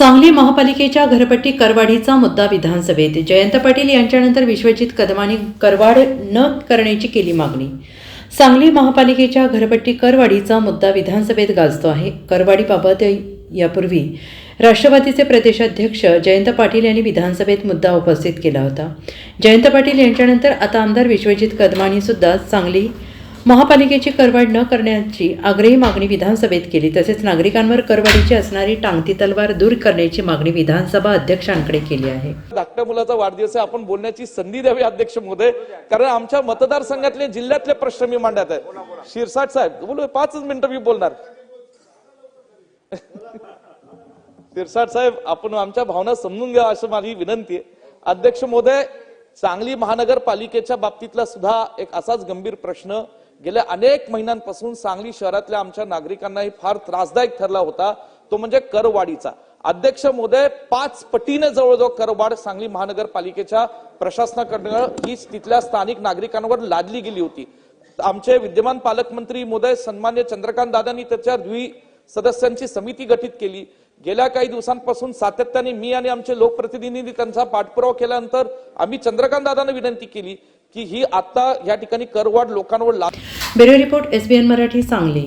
सांगली महापालिकेच्या घरपट्टी करवाढीचा मुद्दा विधानसभेत. जयंत पाटील यांच्यानंतर विश्वजित कदमांनी करवाढ न करण्याची केली मागणी. सांगली महापालिकेच्या घरपट्टी करवाढीचा मुद्दा विधानसभेत गाजतो आहे. करवाढीबाबत यापूर्वी राष्ट्रवादीचे प्रदेशाध्यक्ष जयंत पाटील यांनी विधानसभेत मुद्दा उपस्थित केला होता. जयंत पाटील यांच्यानंतर आता आमदार विश्वजित कदमांनी सुद्धा सांगली महापालिकेची करवाढ न करण्याची आग्रही मागणी विधानसभेत केली. तसेच नागरिकांवर करवाढीची असणारी टांगती तलवार दूर करण्याची मागणी विधानसभा अध्यक्षांकडे केली आहे. धाकट्या मुलाचा वाढदिवस आहे. आपण बोलण्याची संधी द्यावी अध्यक्ष महोदय. कारण आमच्या मतदारसंघातले जिल्ह्यातले प्रश्न मी मांडत आहे. शिरसाट साहेब बोलू पाचच मिनिटं मी बोलणार. शिरसाट साहेब आपण आमच्या भावना समजून घ्या असं माझी विनंती आहे. अध्यक्ष महोदय सांगली महानगरपालिकेच्या बाबतीतला सुद्धा एक असाच गंभीर प्रश्न गेल्या अनेक महिन्यांपासून सांगली शहरातल्या आमच्या नागरिकांनाही फार त्रासदायक ठरला होता. तो म्हणजे करवाढीचा अध्यक्ष महोदय पाच पटीने जवळजवळ करवाढ सांगली महानगरपालिकेच्या प्रशासनाकडनं ही तिथल्या स्थानिक नागरिकांवर लादली गेली होती. आमचे विद्यमान पालकमंत्री महोदय सन्मान्य चंद्रकांत दादांनी त्याच्या द्वि सदस्यांची समिती गठीत केली. गेल्या काही दिवसांपासून सातत्याने मी आणि आमचे लोकप्रतिनिधींनी त्यांचा पाठपुरावा केल्यानंतर आम्ही चंद्रकांत दादांना विनंती केली की ही आता या ठिकाणी करवाढ लोकांवर bureau report SBN Marathi Sangli.